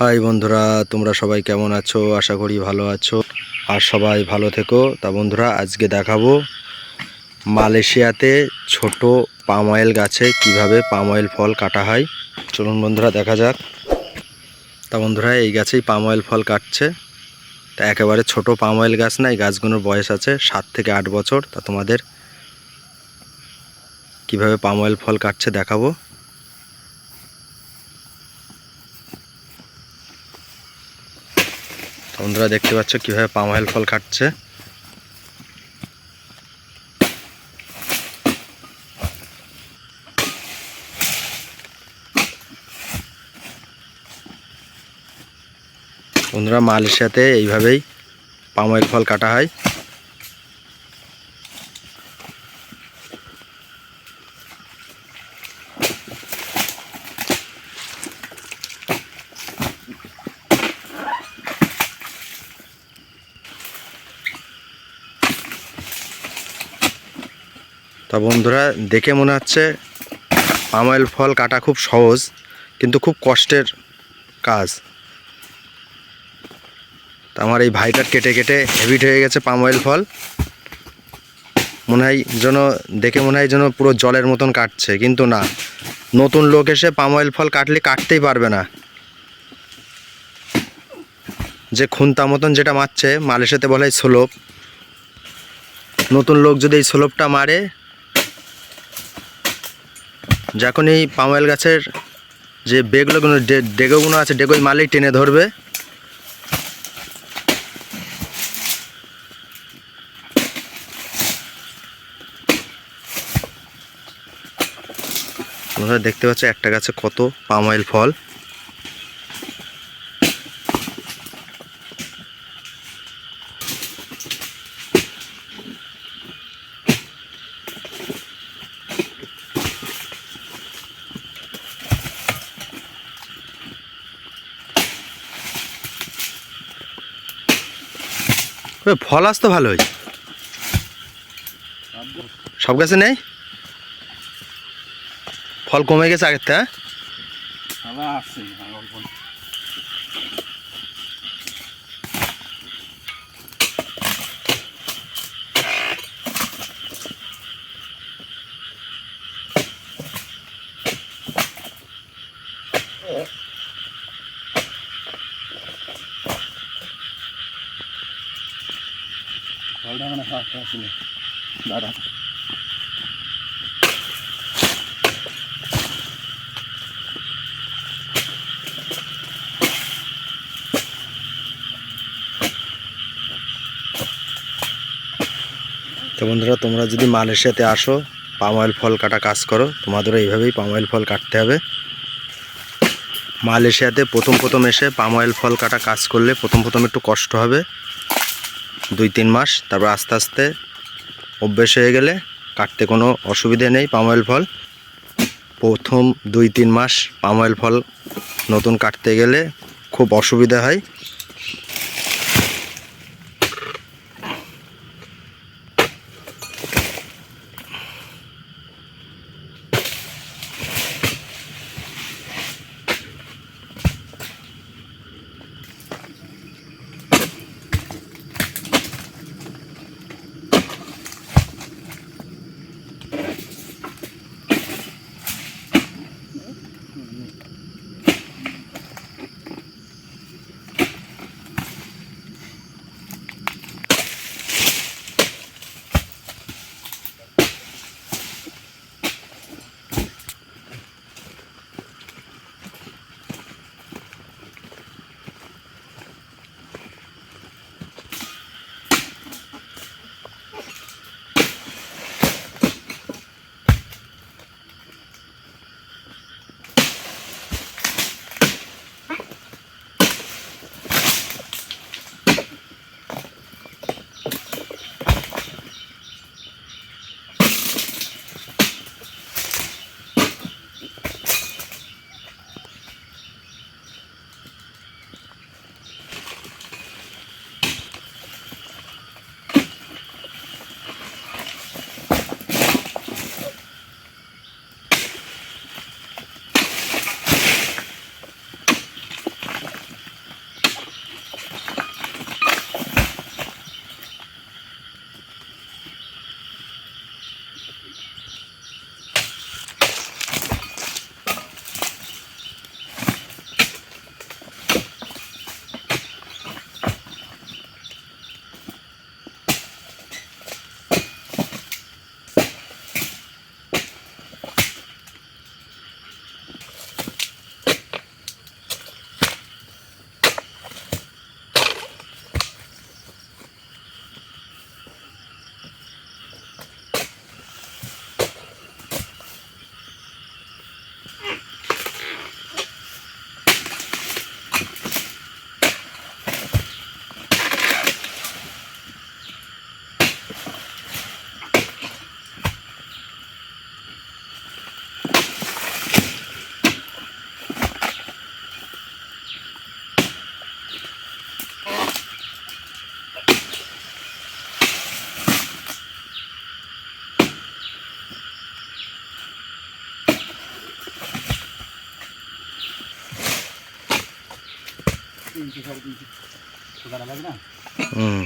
High বন্ধুরা, তোমরা সবাই কেমন আছো? আশা করি ভালো আছো। আর সবাই ভালো থেকো। তা বন্ধুরা, আজকে দেখাবো মালয়েশিয়াতে ছোট পাম অয়েল গাছে কীভাবে পাম অয়েল ফল কাটা হয়। চলুন বন্ধুরা, দেখা যাক। তা বন্ধুরা, এই গাছেই পাম অয়েল ফল কাটছে। তা একেবারে ছোট পাম অয়েল গাছ না, এই গাছগুলোর বয়স আছে সাত থেকে আট বছর। তা তোমাদের কীভাবে পাম অয়েল ফল কাটছে দেখাবো। বন্ধুরা দেখতে পাচ্ছ কীভাবে পাম অয়েল ফল কাটছে বন্ধুরা মালয়েশিয়াতে এইভাবেই পাম অয়েল ফল কাটা হয়। তা বন্ধুরা, দেখে মনে হচ্ছে অয়েল ফল কাটা খুব সহজ, কিন্তু খুব কষ্টের কাজ। তা আমার এই ভাইটার কেটে কেটে হেভিট হয়ে গেছে পাম অয়েল ফল। মনে হয় যেন, দেখে মনে হয় যেন পুরো জলের মতন কাটছে, কিন্তু না। নতুন লোক এসে পাম অয়েল ফল কাটলে কাটতেই পারবে না। যে খুন্তা মতন যেটা মারছে মালয়েশিয়াতে বলা হয় সোলপ। নতুন লোক যদি এই সোলপটা মারে যখন এই পাম অয়েল গাছের যে বেগুলোগুলো ডেগোগুলো আছে, ডেগোই মালেই টেনে ধরবে। দেখতে পাচ্ছ একটা গাছে কত পাম ফল। ফল আসতো ভালোই সব গাছে নেই? ফল কমে গেছে আগের থেকে হ্যাঁ? ফলটা মানে দাদা তো বন্ধুরা, তোমরা যদি মালয়েশিয়াতে আসো, পাম অয়েল ফল কাটা কাজ করো, তোমাদেরও এইভাবেই পাম অয়েল ফল কাটতে হবে। মালয়েশিয়াতে প্রথম প্রথম এসে পাম অয়েল ফল কাটা কাজ করলে প্রথম প্রথম একটু কষ্ট হবে। দুই, তিন মাস, তারপর আস্তে আস্তে অভ্যেস হয়ে গেলে কাটতে কোনো অসুবিধে নেই পাম অয়েল ফল। প্রথম দুই, তিন মাস পাম অয়েল ফল নতুন কাটতে গেলে খুব অসুবিধা হয়। তিনশো সাড়ে তিনশো লাগবে না হুম।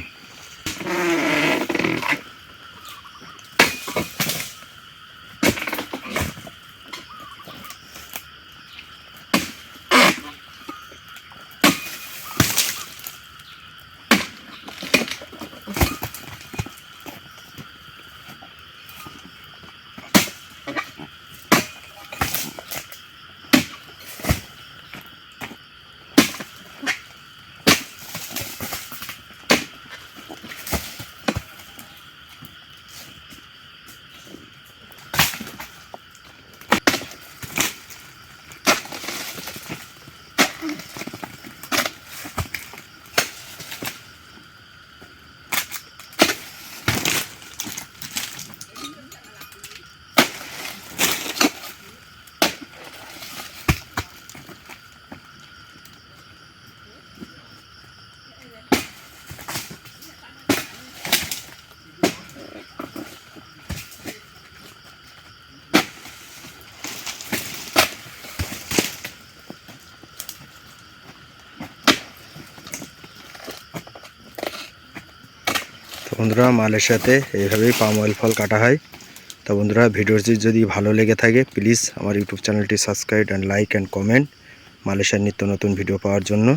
তো মালের সাথে এইভাবেই পাম অয়েল ফল কাটা হয়। তো বন্ধুরা ভিডিওটি যদি ভালো লেগে থাকে প্লিজ আমার ইউটিউব চ্যানেলটি subscribe and like and comment মালয়েশিয়ার নিত্য নতুন ভিডিও পাওয়ার জন্য।